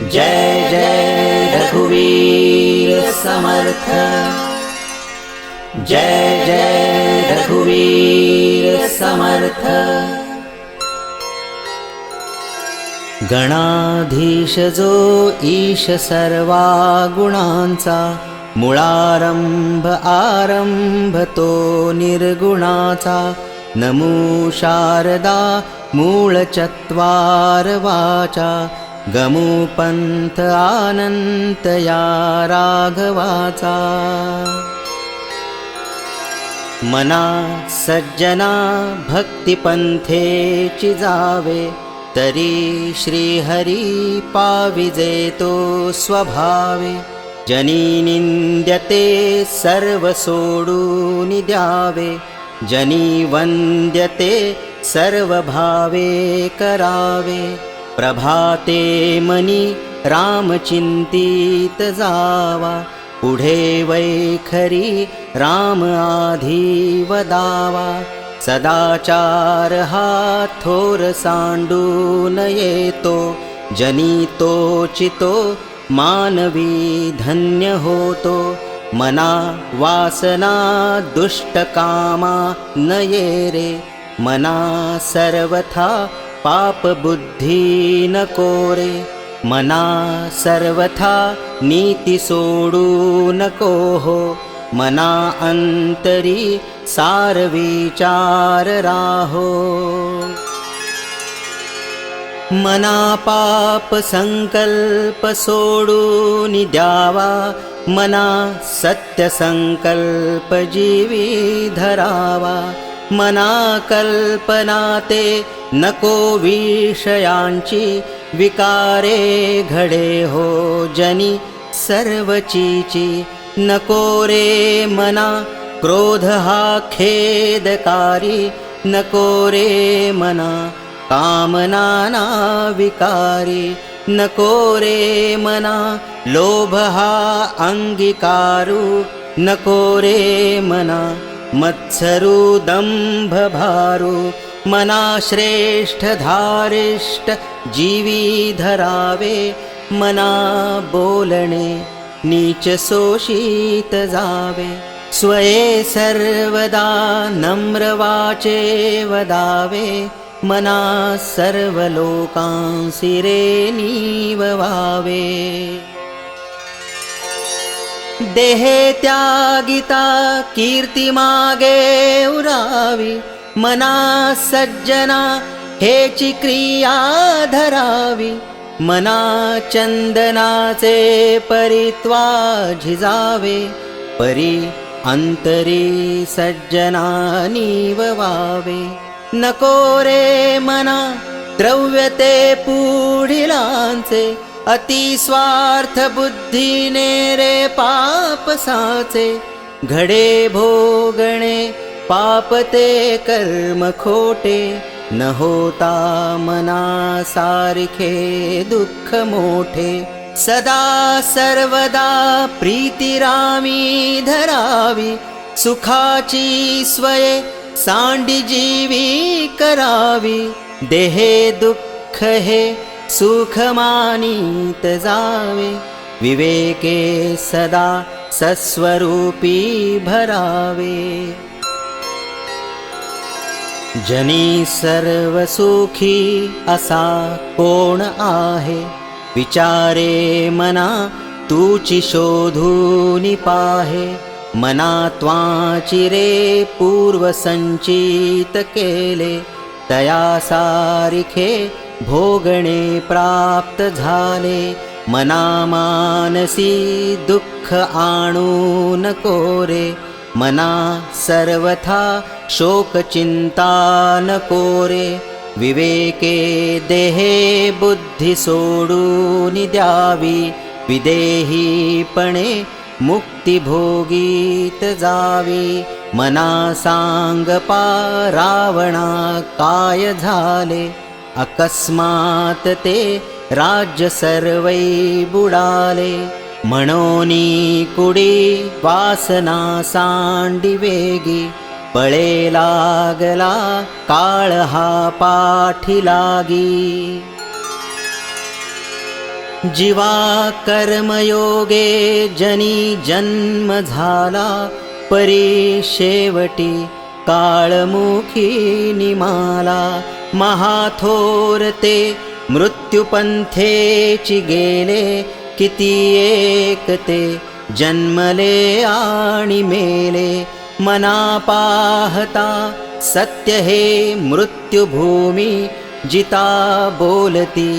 जय जय रघुवीर समर्थ। जय जय रघुवीर समर्थ। गणाधीश जो ईश सर्वा गुणांचा मुळारंभ आरंभ तो निर्गुणाचा। नमो शारदा मूळ चत्वार वाचा। गमो पंथ राघवाचा। मना सज्जना भक्तिपंथे जावे तरी श्रीहरी पाविजेतो स्वभावे। जनी निंद्यते सर्व सोडून द्यावे जनी वंद्यते सर्व भावे करावे। प्रभाते मनी रामचिंतित जावा पुढे वैखरी राम आधी वदावा सदाचार हा थोर सांडून येतो जनितो चितो मानवी धन्य होतो. मना वासना दुष्टकामा न ये रे मना सर्वथा पाप बुद्धी न कोरे मना सर्वथा नीती सोडू नको हो मना अंतरी सार विचार राहो मना पाप संकल्प सोडून द्यावा मना जीवी धरावा मना कल्पना ते नको विषयांची विकारे घडे हो जनी सर्वचीची नको रे मना क्रोध हा खेदकारी नको रे मना कामनाना विकारी नको रे मना लोभ हा अंगीकारू नको रे मना मत्सरू दंभ भारू मना श्रेष्ठ धारिष्ट जीवी धरावे मना बोलणे नीच शोषित जावे. स्वये सर्वदा नम्र वाचे वदावे मना सर्व लोकांसी रे नीववावे देहे त्यागिता कीर्ती मागे उरावी मना सज्जना हेची क्रिया धरावी. मना चंदनाचे परित्वा झिजावे परी अंतरी सज्जनानी वावे. नको रे मना द्रव्य ते पुढिलांचे. अति स्वार्थ बुद्धीने रे पाप साचे. घडे भोगणे पाप ते कर्म खोटे न होता मना सारखे दुःख मोठे. सदा सर्वदा प्रीतिरामी धरावी सुखाची स्वये सांडी जीवी करावी. देहे दुःख हे सुख मानित जावे विवेके सदा सस्वरूपी भरावे. जनी सर्व सुखी असा कोण आहे? विचारे मना तूची शोधून पाहे. मना त्वाची रे पूर्व संचित केले. तया सारिखे भोगणे प्राप्त झाले. मना मानसी दुःख आणू नको रे मना सर्वथा शोक चिंता कोरे विवेके देहे बुद्धी सोडून द्यावी विदेहीपणे मुक्तिभोगीत जावी। मना सांग पा रावणा काय झाले। अकस्मात ते राज्य सर्वै बुडाले। म्हणोनी कुडी वासना सांडी वेगी पळे लागला काळ हा पाठी लागी जीवा कर्मयोगे जनी जन्म झाला परी शेवटी काळमुखी निमाला महाथोर ते मृत्युपंथेची गेले किती एक ते जन्मले आणि मेले मना पाहता सत्य हे मृत्युभूमी जिता बोलती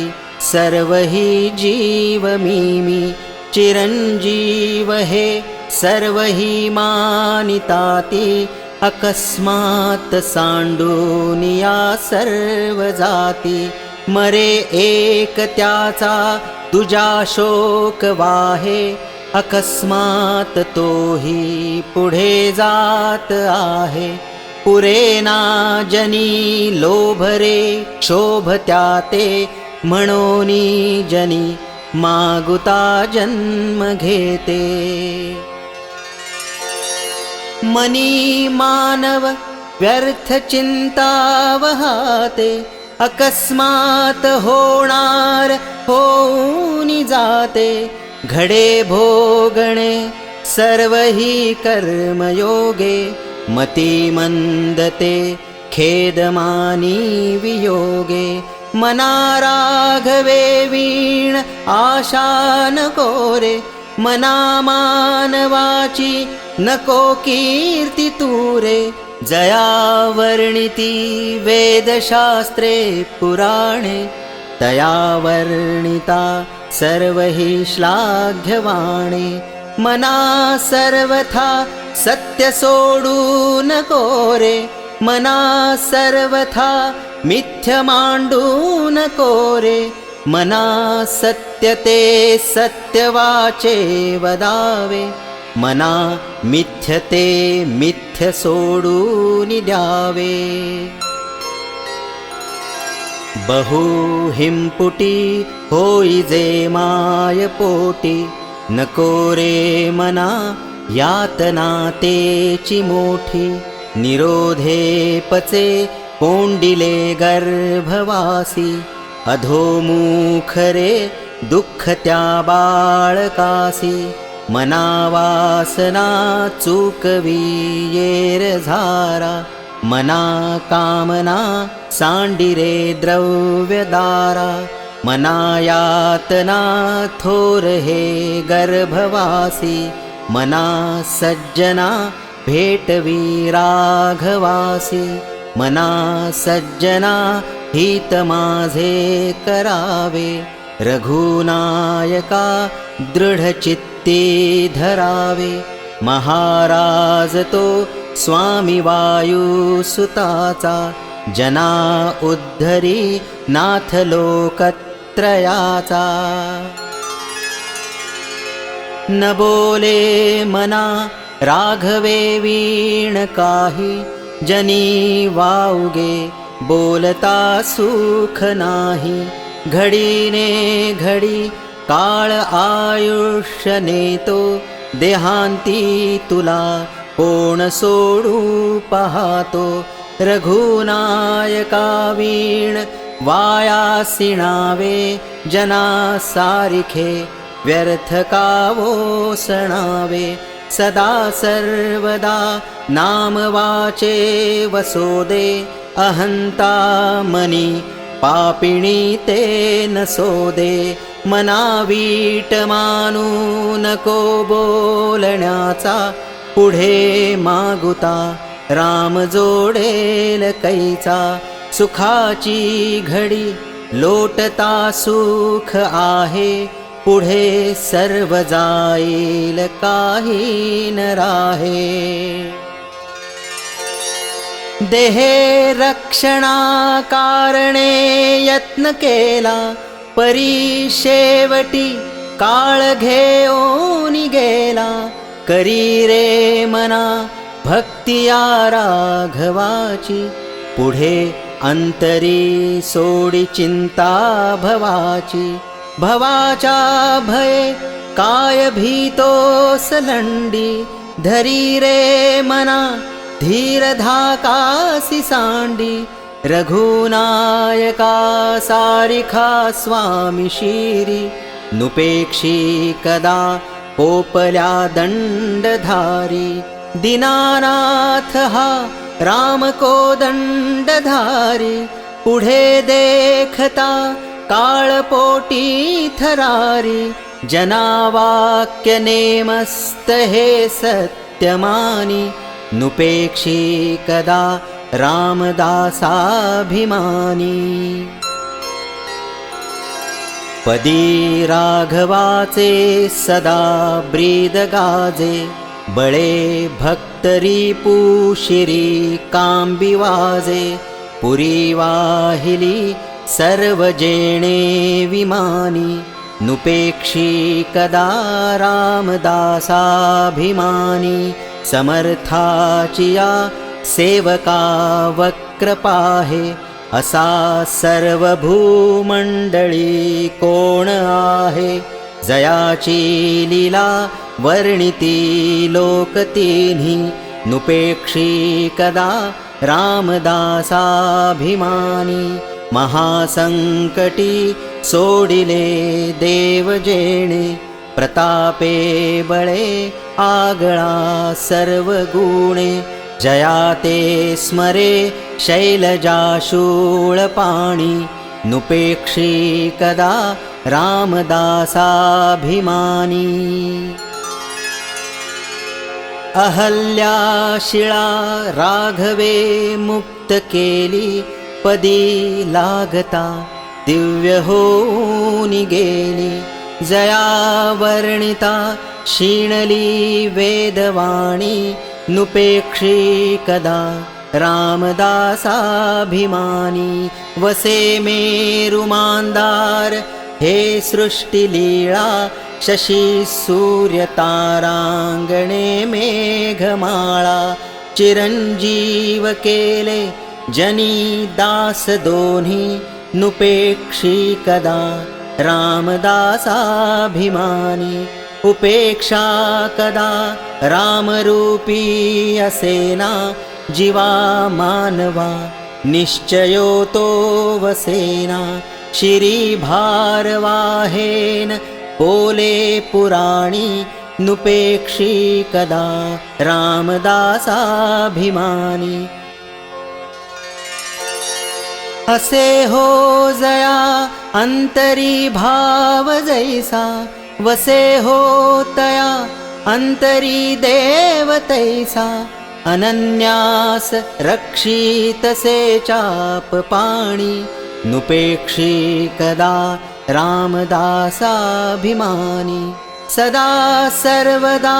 सर्व ही जीव मीमी चिरंजीव हे सर्व ही मानिताती अकस्मात सांडून या सर्व जाती मरे एक त्याचा तुझा शोक वाहे अकस्मात तोही पुढे जात आहे. पुरे ना जनी लोभरे क्षोभत्या ते म्हणोनी जनी मागुता जन्म घेते. मनी मानव व्यर्थ चिंता वहाते अकस्मात होणार होऊन जाते घडे भोगणे सर्व ही कर्मयोगे मती मंदते खेदमानी वियोगे मना राघवे वीण आशा नको रे मना मानवाची नको कीर्ती तुरे जया वर्णिति वेदशास्त्रे पुराणे तया वर्णिता सर्व हि श्लाघ्यवाणे। मना सर्वथा सत्य सोडू कोरे मना सर्वथा मिथ्य मांडू कोरे मना सत्यते सत्यवाचे वदावे। मना मिथ्य ते मिथ्य सोडून द्यावे. बहु हिंपुटी होई जे माय पोटी नको रे मना यातना तेची मोठी. निरोधे पचे कोंडिले गर्भवासी अधोमुखरे दुःख त्या बाळकासी. मनावासना चुकवी येर झारा मना कामना सांडिरे द्रव्यदारा मनायातना थोर हे गर्भवासी मना सज्जना भेटवी राघवासी मना सज्जना हित माझे करावे रघुनायका दृढचित्ते धरावे। महाराज तो स्वामी वायुसुताचा जना उद्धरी नाथ लोकत्रयाचा न बोले मना राघवे वीण काही जनी वाऊगे बोलता सुख नाही। घडीने घडी काळ आयुष्य नेतो देहांती तुला कोण सोडू पाहतो रघुनायका वीण वायासिणावे जना सारिखे व्यर्थ कावो सणावे सदा सर्वदा नाम वाचे वसोदे अहंता मनी पापिणी ते नसोदे मना वीट मानू नको बोलण्याचा पुढे मागुता राम जोडेल कैचा सुखाची घडी लोटता सुख आहे पुढे सर्व जाईल काही न राहे. देहे रक्षणा कारणे यत्न केला परी शेवटी काळ घेऊन गेला. करी रे मना भक्तिया राघवाची पुढे अंतरी सोडी चिंता भवाची. भवाचा भय काय भीतोस लंडी धरी रे मना धीरधाकासि साण्डि रघुनायका सारिखा स्वामि श्रिरि नुपेक्षी कदा पोपल्या दण्डधारी दीनाथः रामकोदण्डधारी पुढे देखता कालपोटी थरारि जनावाक्यनेमस्त हे सत्यमानी नुपेक्षी कदा रामदासाभिमानी। पदी राघवाचे सदा ब्रीद गाजे बळे भक्तरी पूशिरी कांबी वाजे पुरी वाहिली सर्व जेणे विमानी। नुपेक्षी कदा रामदासाभिमानी। समर्थाचिया सेवका वक्रपाहे असा सर्वभूमंडळी कोण आहे? जयाची लीला वर्णिती लोक तिन्ही नुपेक्षी कदा रामदासाभिमानी महासंकटी सोडिले देवजेणे प्रतापे बळे आगळा सर्व गुणे जया ते स्मरे शैलजाशूळ पाणी नुपेक्षी कदा रामदासाभिमानी। अहल्या शिळा राघवे मुक्त केली पदी लागता दिव्य होऊन गेली जया वर्णिता शिणली वेदवाणी नुपेक्षी कदा रामदासाभिमानी वसे मेरुमांदार हे सृष्टिलीळा शशी सूर्यतारांगणे मेघमाळा चिरंजीव केले जनी दास दोन्ही नुपेक्षी कदा रामदासाभिमानी उपेक्षा कदा रामरूपी असेना जीवा मानवा निश्चयो तो वसेना शिरी भारवाहेन बोले पुराणी नुपेक्षी कदा रामदासाभिमानी असे हो जया अंतरी भाव जैसा वसे हो तया अंतरी देव तैसा। अनन्यास रक्षितसे चाप पाणी नुपेक्षी कदा रामदासाभिमानी। सदा सर्वदा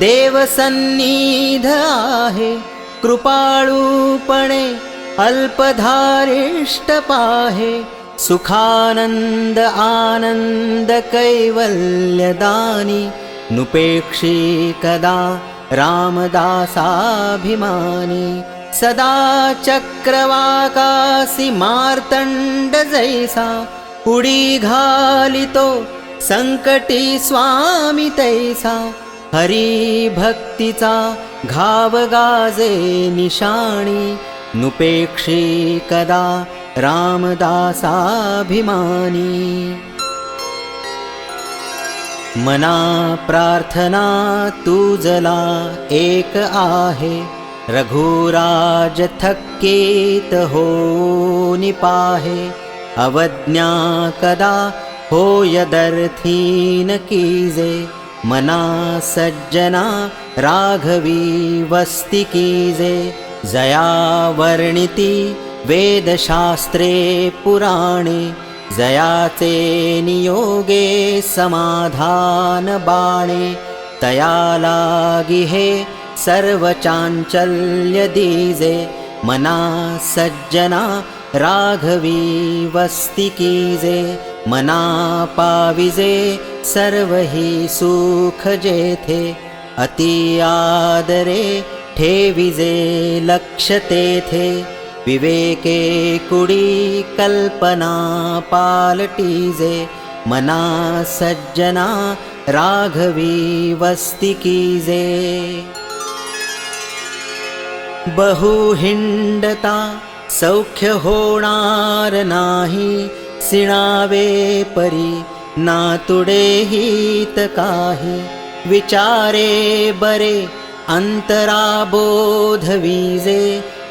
देवसन्निध आहे कृपाळूपणे अल्पधारिष्ट पाहे सुखानंद आनंद कैवल्यदानी नुपेक्षी कदा रामदासाभिमानी सदा चक्रवाकासी मार्तंड जैसा उडी घालितो संकटी स्वामी तैसा हरी भक्तीचा घाव गाजे निशाणी नुपेक्षी कदा रामदासाभिमानी। मना प्रार्थना तुजला एक आहे रघुराज थक्केत हो निपाहे अवज्ञा कदा हो यदर्थीन कीजे मना सज्जना राघवी वस्ति कीजे। जया वर्णिति वेदशास्त्रे पुराणे जयाचे नियोगे समाधानबाणे तया लागिहे सर्वचाञ्चल्यदीजे मना सज्जना राघवीवस्तिकीजे मना पाविजे सर्वहि सुखजेथे अति आदरे ठेविजे लक्ष तेथे विवेके कुडी कल्पना पालटीजे। मना सज्जना राघवी वस्ति कीजे। बहु हिंडता सौख्य होणार नाही। सिणावे परी ना तुडे हित विचारे बरे अंतराबोध विजे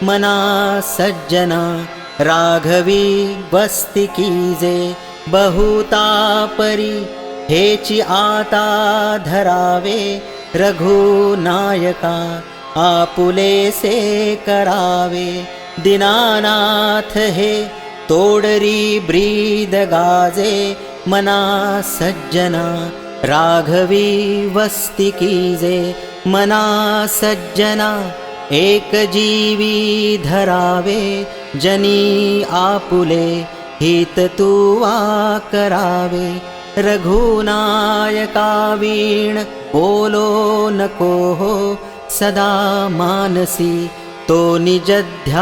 मना सज्जना राघवी वस्ती कीजे बहुतापरी हेची आता धरावे रघुनायका आपुले से करावे दीनानाथ हे तोडरी ब्रीद गाजे मना सज्जना राघवी वस्ती कीजे मना सज्जना एकजीवी धरावे जनी आपुले हित तु वा करावे। रघुनायकावीण बोलो ओलो न कोहो सदा मानसी तो निजध्यासराहो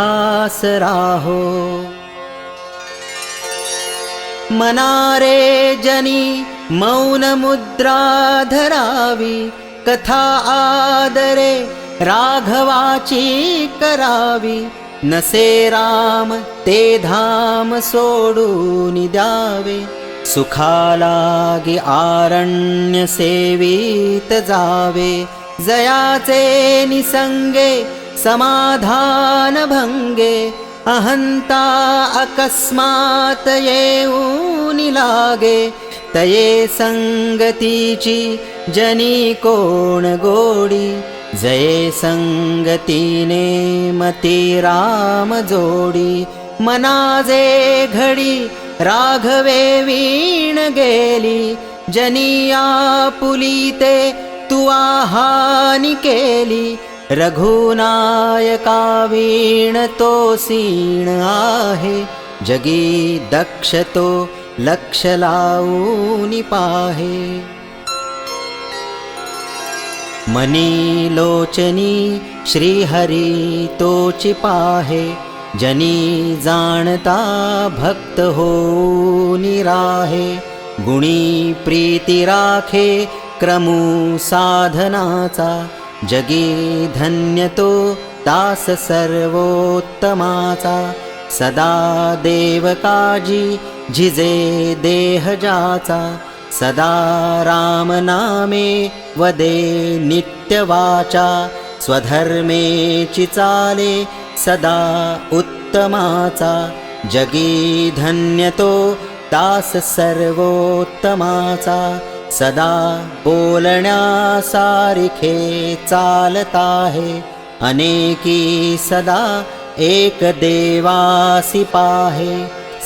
मना रे जनी मौनमुद्रा धरावि कथा आदरे राघवाची करावी. नसे राम ते धाम सोडून द्यावे. सुखालागी आरण्य सेवित जावे. जयाचे निसंगे समाधान भंगे. अहंता अकस्मात येऊन लागे. तये संगतीची जनी कोण गोडी? जये संगतीने मती राम जोडी। मनाजे घडी राघवे वीण गेली। जनिया पुलीते तू हानी केली। रघुनायका वीण तो सीण आहे। जगी दक्ष तो लक्ष लावून पाहे. मनी लोचनी श्रीहरी तोची पाहे. जनी जाणता भक्त हो निराहे गुणी प्रीती राखे क्रमू साधनाचा. जगी धन्यतो तास दास सर्वोत्तमाचा. सदा देवकाजी झिजे देह जाचा सदा रामनामे वदे नित्यवाचा स्वधर्मेची चाले सदा उत्तमाचा जगी धन्यतो तास दास सर्वोत्तमाचा सदा बोलण्यासारिखे चालता आहे अनेकी सदा एक देवासी पाहे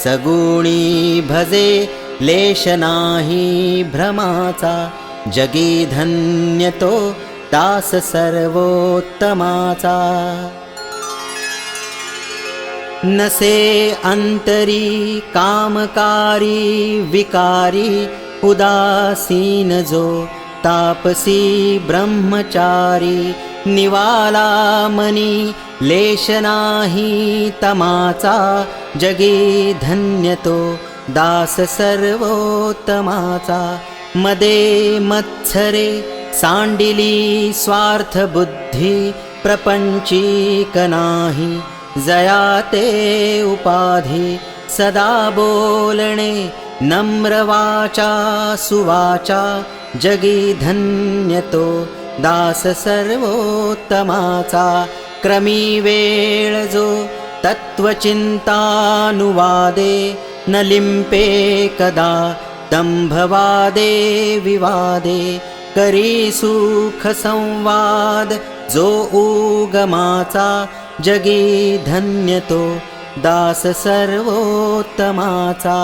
सगुणी भजे लेश नाही भ्रमाचा जगी धन्य तो दास सर्वोत्तमाचा. नसे अंतरी कामकारी विकारी उदासीन जो तापसी ब्रह्मचारी निवाला मनी लेश नाही तमाचा जगी धन्यतो दास सर्वोत्तमाचा. मदे मत्सरे सांडिली स्वार्थ बुद्धी नाही जयाते उपाधी सदा बोलणे नम्रवाचा सुवाचा जगी धन्यतो दास सर्वोत्तमाचा क्रमी वेळ जो तत्त्वचिन्तानुवादे न लिम्पे कदा दम्भवादे विवादे करी सुख संवाद जो उगमाचा जगी धन्यतो दास सर्वोत्तमाचा।